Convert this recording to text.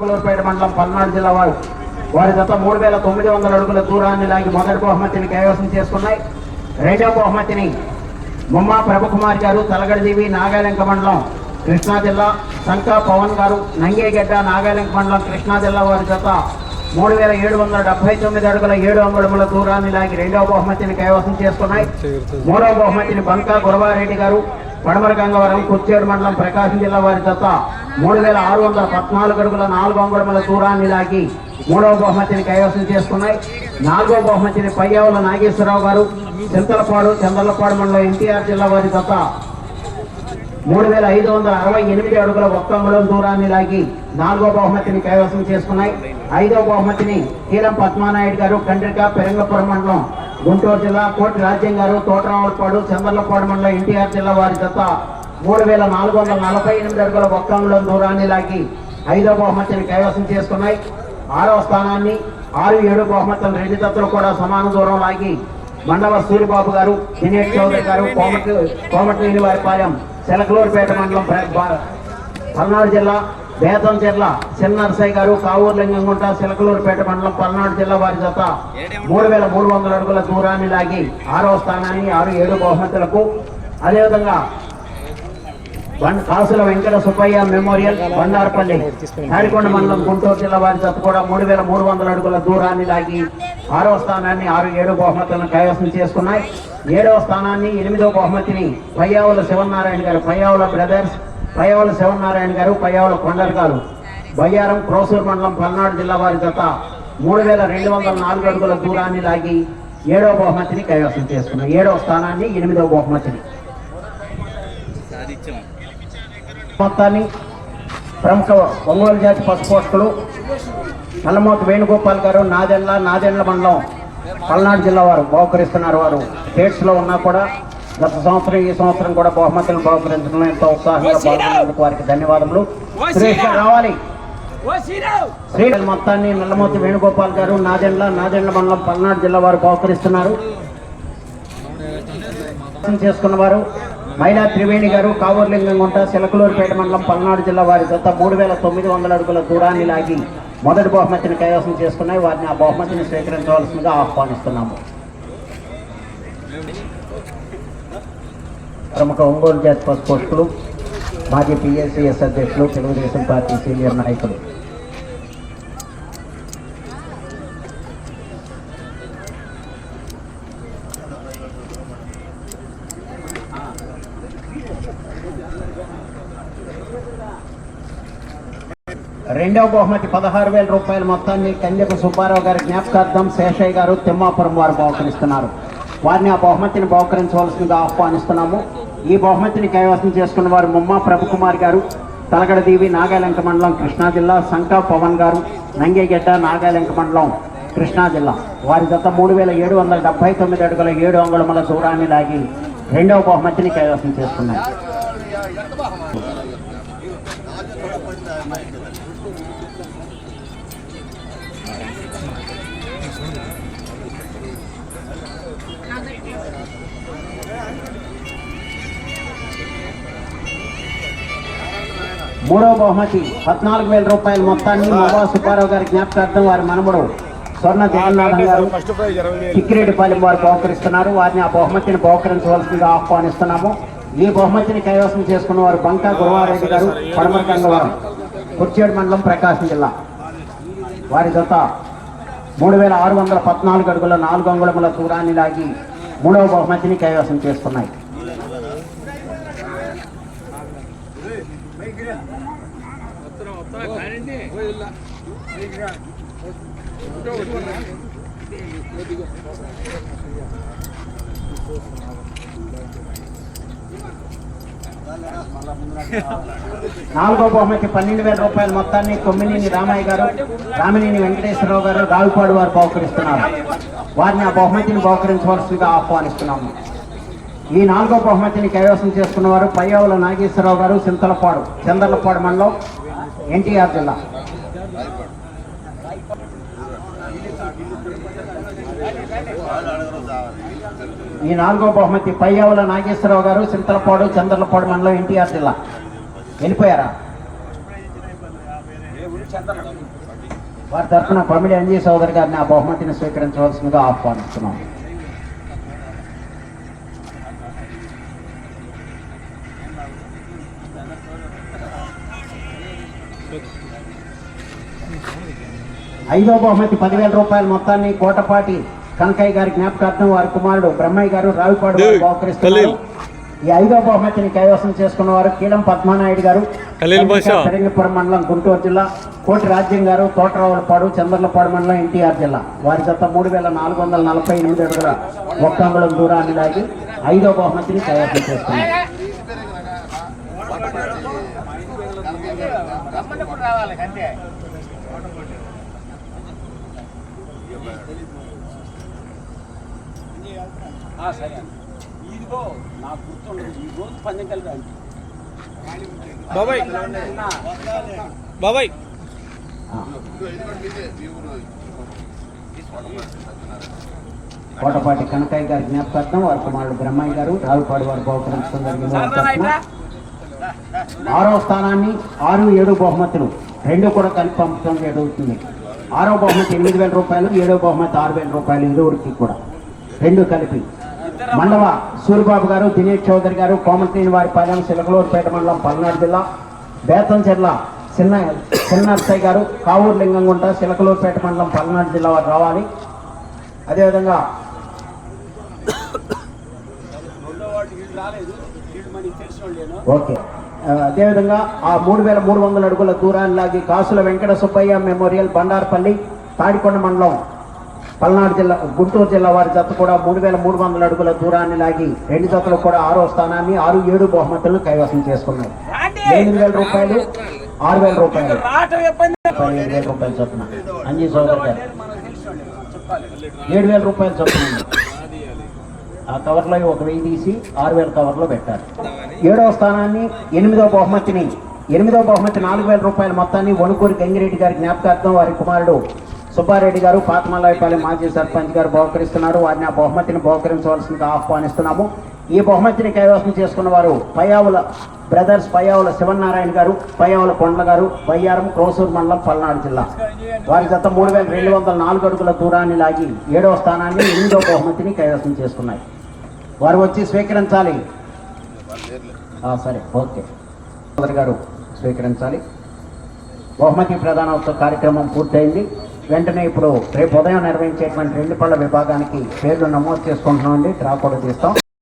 కులూరుపేట మండలం పల్నాడు జిల్లా వారు. వారి జత మూడు వేల తొమ్మిది వందల అడుగుల దూరాన్ని లాగి మొదటి బహుమతిని కైవసం చేసుకున్నాయి. రెండవ బహుమతిని ముమ్మా ప్రభుకుమార్ గారు తలగడదేవి నాగాలంక మండలం కృష్ణా జిల్లా శంకా పవన్ గారు నంగేగడ్డ నాగాలంక మండలం కృష్ణా జిల్లా వారి జత మూడు వేల ఏడు వందల డెబ్బై తొమ్మిది అడుగుల ఏడు అంగుళముల దూరాన్ని లాగి రెండవ బహుమతిని కైవసం చేసుకున్నాయి. మూడవ బహుమతిని బంకా గురవారెడ్డి గారు పడమర గంగవరం కుర్చేడు మండలం ప్రకాశం జిల్లా వారి జత మూడు వేల ఆరు వందల పద్నాలుగు అడుగుల నాలుగు అంగుళముల దూరాన్ని లాగి మూడవ బహుమతిని కైవసం చేసుకున్నాయి. నాలుగవ బహుమతిని పయ్యావుల నాగేశ్వరరావు గారు చింతలపాడు చందలపాడు మండలం ఎన్టీఆర్ జిల్లా వారి జత మూడు వేల ఐదు వందల అరవై ఎనిమిది అడుగుల ఒక్క అంగుళం దూరాన్ని లాగి నాలుగో బహుమతిని కైవసం చేసుకున్నాయి. ఐదవ బహుమతిని కీలం పద్మానాయుడు గారు కండ్రిక పెరంగపురం మండలం గుంటూరు జిల్లా కోటి రాజ్యం గారు తోటరావులపాడు చెంబర్లపాడు మండలం ఎన్టీఆర్ జిల్లా వారి జత మూడు వేల నాలుగు వందల నలభై ఎనిమిది అడుగుల ఒక్క దూరాన్ని లాగి ఐదో బహుమతిని కైవసం చేసుకున్నాయి. ఆరవ స్థానాన్ని ఆరు ఏడు బహుమతులు రెండు జతలు కూడా సమాన దూరం లాగి మండవ సూరిబాబు గారు దినేష్ చౌదరి గారు కోమటి కోమటినేని వారిపాలెం సెలకలూరుపేట మండలం పల్నాడు జిల్లా బేతం జిల్లా చిన్నరసయ్య గారు కావూరు లింగంగుంట సిలకలూరుపేట మండలం పల్నాడు జిల్లా వారి జత మూడు వేల మూడు వందల అడుగుల దూరాన్ని లాగి ఆరవ స్థానాన్ని ఆరు ఏడు బహుమతులకు. అదేవిధంగా వన్ కాసుల వెంకట సుబ్బయ్య మెమోరియల్ బండారపల్లి తాడికొండ మండలం గుంటూరు జిల్లా వారి జత కూడా మూడు వేల మూడు వందల అడుగుల దూరాన్ని లాగి ఆరవ స్థానాన్ని ఆరు ఏడు బహుమతులను కైవసం చేసుకున్నాయి. ఏడవ స్థానాన్ని ఎనిమిదవ బహుమతిని పయ్యావుల శివనారాయణ గారు పయ్యావుల బ్రదర్స్ పయ్యవల శివనారాయణ గారు పయ్యవల కొండర్ గారు బయ్యారం క్రోసూర్ మండలం పల్నాడు జిల్లా వారి జత మూడు వేల రెండు వందల నాలుగు అడుగుల దూరాన్ని లాగి ఏడవ బహుమతిని కైవసం చేసుకున్నాం ఏడవ స్థానాన్ని ఎనిమిదవ బహుమతిని. మొత్తాన్ని ప్రముఖ ఒంగోలు జాతి పసుపోషకులు నల్లమోతు వేణుగోపాల్ గారు నాదెండ్ల నాదెండ్ల మండలం పల్నాడు జిల్లా వారు బహుకరిస్తున్నారు వారు. స్టేట్స్లో ఉన్నా కూడా గత సంవత్సరం ఈ సంవత్సరం కూడా బహుమతులను బహుకరించడంలో ఎంతో ఉత్సాహంగా పాల్గొన్నందుకు వారికి ధన్యవాదములు. రావాలి. మొత్తాన్ని నల్లమోతు వేణుగోపాల్ గారు నాదెండ్ల నాదెండ్ల మండలం పల్నాడు జిల్లా వారు బహుకరిస్తున్నారు. చేసుకున్న వారు మైలా త్రివేణి గారు కావూర్లింగంగుంట సిలకలూరుపేట మండలం పల్నాడు జిల్లా వారి జత మూడు వేల తొమ్మిది వందల అడుగుల దూరాన్ని లాగి మొదటి బహుమతిని కైవసం చేసుకున్నాయి. వారిని ఆ బహుమతిని స్వీకరించవలసిందిగా ఆహ్వానిస్తున్నాము. ప్రముఖ ఒంగోలు జాతి పసుపోషకులు మాజీ పిఎస్సిఎస్ అధ్యక్షులు తెలుగుదేశం పార్టీ సీనియర్ నాయకులు. రెండవ బహుమతి పదహారు వేల రూపాయల మొత్తాన్ని కన్యకు సుబ్బారావు గారి జ్ఞాపకార్థం శేషయ్య గారు తిమ్మాపురం వారు బహుకరిస్తున్నారు. వారిని ఆ బహుమతిని బహుకరించవలసిందిగా ఆహ్వానిస్తున్నాము. ఈ బహుమతిని కైవసం చేసుకున్న వారు ముమ్మ ప్రభుకుమార్ గారు తలగడదీవి నాగాలంక మండలం కృష్ణా జిల్లా శంకా పవన్ గారు నంగేగడ్డ నాగాలంక మండలం కృష్ణా జిల్లా. వారి గత మూడు వేల ఏడు వందల డెబ్బై తొమ్మిది అడుగుల ఏడు అంగుళముల దూరాన్ని లాగి రెండవ బహుమతిని కైవసం చేసుకున్నారు. మూడవ బహుమతి పద్నాలుగు వేల రూపాయల మొత్తాన్ని మోబా సుబ్బారావు గారి జ్ఞాపకార్థం వారి మనముడు స్వర్ణ జగన్నాథం గారు చిక్కిరెడ్డిపాలెం వారు బహుకరిస్తున్నారు. వారిని ఆ బహుమతిని బహుకరించవలసిందిగా ఆహ్వానిస్తున్నాము. ఈ బహుమతిని కైవసం చేసుకున్న వారు బంకా గురవారెడ్డి గారు పడమర గంగవరం. కుర్చేడు మండలం ప్రకాశం జిల్లా. వారి జత మూడు వేల ఆరు వందల పద్నాలుగు అడుగుల నాలుగు అంగుళముల దూరాన్ని లాగి మూడవ బహుమతిని కైవసం చేసుకున్నాయి నాలుగో బహుమతి పన్నెండు వేల రూపాయల మొత్తాన్ని కొమ్మినేని రామయ్య గారు రామినేని వెంకటేశ్వరరావు గారు రావిపాడు వారు బహుకరిస్తున్నారు. వారిని ఆ బహుమతిని బహుకరించవలసిందిగా ఆహ్వానిస్తున్నాము. ఈ నాలుగో బహుమతిని కైవసం చేసుకున్నవారు పయ్యావుల నాగేశ్వరరావు గారు చింతలపాడు చందర్లపాడు మండలం ఎన్టీఆర్ జిల్లా. ఈ నాలుగో బహుమతి పయ్యావుల నాగేశ్వరరావు గారు చింతలపాడు చంద్రలపాడు మండలం ఎన్టీఆర్ జిల్లా. వెళ్ళిపోయారా? వారి తరఫున పమిడి అంజీ సోదరి గారిని ఆ బహుమతిని స్వీకరించవలసిందిగా ఆహ్వానిస్తున్నాం. ఐదో బహుమతి పదివేల రూపాయల మొత్తాన్ని కోటపాటి కనకయ్య గారి జ్ఞాపకార్థం వారి కుమారుడు బ్రహ్మయ్య గారు రావిపాడు బహుకరిస్తున్నారు. ఈ ఐదో బహుమతిని కైవసం చేసుకున్న వారు కీలం పద్మానాయుడు గారు. పెరంగిపురం మండలం గుంటూరు జిల్లా కోటి రాజ్యం గారు తోటరావులపాడు చంద్రలపాడు మండలం ఎన్టీఆర్ జిల్లా. వారి జత మూడు వేల నాలుగు వందల నలభై ఎనిమిది అడుగుల ఒక్క అంగుళం దూరాన్ని లాగి ఐదో బహుమతిని కైవసం చేసుకున్నారు. ఇదిగో నాకు గుర్తుండదు ఈ రోజు పందెం కలిపి బాబాయ్. బాబాయ్. కోటపాటి కనకయ్య గారి జ్ఞాపకార్థం వారి కుమారుడు బ్రహ్మయ్య గారు రావుపాడు వారు తరఫున ఆరో స్థానాన్ని ఆరు ఏడు బహుమతులు. రెండు కూడా కలిపి పంపడం జరుగుతుంది ఆరో బహుమతి ఎనిమిది వేల రూపాయలు ఏడో బహుమతి ఆరు వేల రూపాయలు ఇరువురికి కూడా. రెండు కలిపి. మండవ సూరిబాబు గారు దినేష్ చౌదరి గారు కోమటిని వారి పాలెం సిలకలూరుపేట మండలం పల్నాడు జిల్లా. బేతంచెర్ల చిన్న చిన్నర్సయ్య గారు కావూరు లింగంగుంట సిలకలూరుపేట మండలం పల్నాడు జిల్లా వారు రావాలి. అదేవిధంగా ఓకే. అదేవిధంగా ఆ మూడు వేల మూడు వందల అడుగుల దూరాన్ని లాగి కాసుల వెంకట సుబ్బయ్య మెమోరియల్ బండార్పల్లి తాడికొండ మండలం పల్నాడు జిల్లా గుంటూరు జిల్లా వారి జత కూడా మూడు వేల మూడు వందల అడుగుల దూరాన్ని లాగి రెండు జతలు కూడా ఆరో స్థానాన్ని ఆరు ఏడు బహుమతులను కైవసం చేసుకున్నాయి ఎనిమిది వేల రూపాయలు ఆరు వేల రూపాయలు. పదిహేను వేల రూపాయలు చొప్పున. అంజీ సోదరు ఏడు వేల రూపాయలు చొప్పున. ఆ కవర్లో ఒక వెయ్యి తీసి ఆరు వేల కవర్లో పెట్టారు. ఏడవ స్థానాన్ని ఎనిమిదవ బహుమతిని ఎనిమిదవ బహుమతి నాలుగు వేల రూపాయల మొత్తాన్ని వణుకూరి గంగిరెడ్డి గారి జ్ఞాపకార్థం వారి కుమారుడు సుబ్బారెడ్డి గారు పాతమల్లాయపల్లి మాజీ సర్పంచ్ గారు బహుకరిస్తున్నారు. వారిని ఆ బహుమతిని బహుకరించవలసిందిగా ఆహ్వానిస్తున్నాము. ఈ బహుమతిని కైవసం చేసుకున్న వారు పయావుల బ్రదర్స్ పయ్యావుల శివనారాయణ గారు పయ్యావుల కొండల గారు బయ్యారం క్రోసూరు మండలం పల్నాడు జిల్లా. వారి గత మూడు వేల రెండు వందల నాలుగు అడుగుల దూరాన్ని లాగి ఏడవ స్థానాన్ని ఎనిమిదవ బహుమతిని కైవసం చేసుకున్నాయి. వారు వచ్చి స్వీకరించాలి. సరే ఓకే. గారు స్వీకరించాలి. బహుమతి ప్రధానోత్సవ కార్యక్రమం పూర్తయింది. వెంటనే ఇప్పుడు రేపు ఉదయం నిర్వహించేటువంటి రెండు పళ్ళ విభాగానికి పేర్లు నమోదు చేసుకుంటున్నామండి. డ్రా కూడా తీస్తాం.